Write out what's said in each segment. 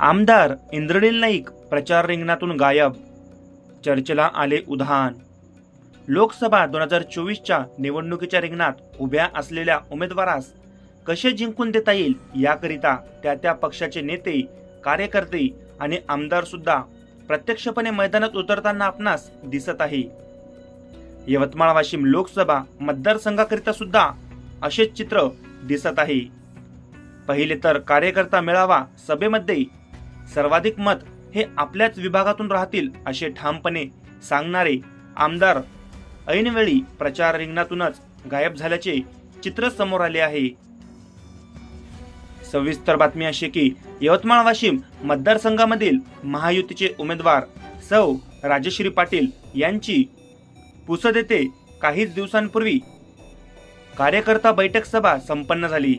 आमदार इंद्रनील नाईक प्रचार रिंगणातून गायब. चर्चेला आले उधाण. लोकसभा दोन हजार चोवीसच्या निवडणुकीच्या रिंगणात उभ्या असलेल्या उमेदवारास कसे जिंकून देता येईल याकरिता त्या त्या पक्षाचे नेते कार्यकर्ते आणि आमदार सुद्धा प्रत्यक्षपणे मैदानात उतरताना आपणास दिसत आहे. यवतमाळ वाशिम लोकसभा मतदारसंघाकरिता सुद्धा असेच चित्र दिसत आहे. पहिले तर कार्यकर्ता मेळावा सभेमध्ये सर्वाधिक मत हे आपल्याच विभागातून राहतील असे ठामपणे सांगणारे आमदार ऐनवेळी प्रचार रिंगणातूनच गायब झाल्याचे चित्र समोर आले आहे. सविस्तर बातमी अशी की यवतमाळ वाशिम मतदारसंघामधील महायुतीचे उमेदवार सौ राजश्री पाटील यांची पुसद येथे काहीच दिवसांपूर्वी कार्यकर्ता बैठक सभा संपन्न झाली.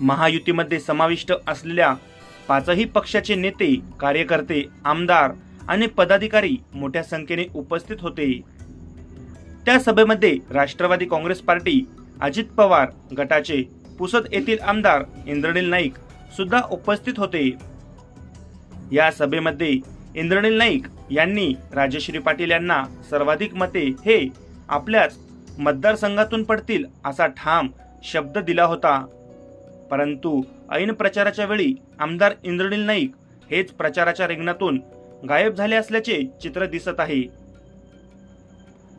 महायुतीमध्ये समाविष्ट असलेल्या पाचही पक्षाचे नेते कार्यकर्ते आमदार आणि पदाधिकारी मोठ्या संख्येने उपस्थित होते. त्या सभेमध्ये राष्ट्रवादी काँग्रेस पार्टी अजित पवार गटाचे पुसद येथील आमदार इंद्रनील नाईक सुद्धा उपस्थित होते. या सभेमध्ये इंद्रनील नाईक यांनी राजश्री पाटील यांना सर्वाधिक मते हे आपल्याच मतदारसंघातून पडतील असा ठाम शब्द दिला होता. परंतु ऐन प्रचाराच्या वेळी आमदार इंद्रनील नाईक हेच प्रचाराच्या रिंगणातून गायब झाले असल्याचे चित्र दिसत आहे.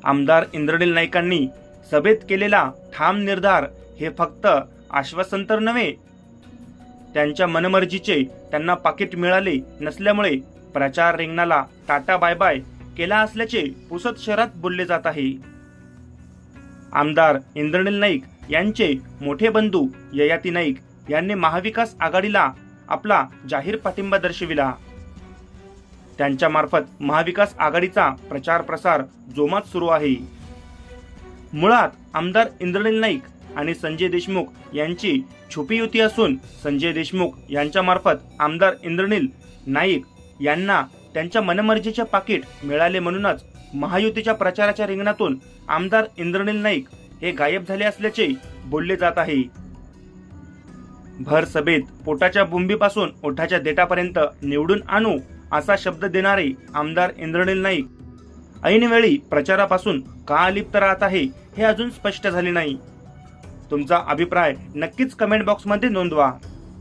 आमदार इंद्रनील नाईकांनी सभेत केलेला ठाम निर्धार हे फक्त आश्वासन तर नव्हे त्यांच्या मनमर्जीचे त्यांना पाकिट मिळाले नसल्यामुळे प्रचार रिंगणाला टाटा बाय बाय केला असल्याचे पुसद शहरात बोलले जात आहे. आमदार इंद्रनील नाईक यांचे मोठे बंधू ययाती नाईक यांनी महाविकास आघाडीला आपला जाहीर पाठिंबा दर्शविला. त्यांच्या मार्फत महाविकास आघाडीचा प्रचार प्रसार जोमात सुरू आहे. मुळात आमदार इंद्रनील नाईक आणि संजय देशमुख यांची छुपी युती असून संजय देशमुख यांच्यामार्फत आमदार इंद्रनील नाईक यांना त्यांच्या मनमर्जीचे पाकिट मिळाले म्हणूनच महायुतीच्या प्रचाराच्या रिंगणातून आमदार इंद्रनील नाईक हे गायब झाले असल्याचे बोलले जात आहे. भर सभेत पोटाच्या बुंबीपासून ओठाच्या देटापर्यंत निवडून आणू असा शब्द देणारे आमदार इंद्रनील नाईक ऐनवेळी प्रचारापासून का अलिप्त राहत आहे हे अजून स्पष्ट झाले नाही. तुमचा अभिप्राय नक्कीच कमेंट बॉक्समध्ये नोंदवा.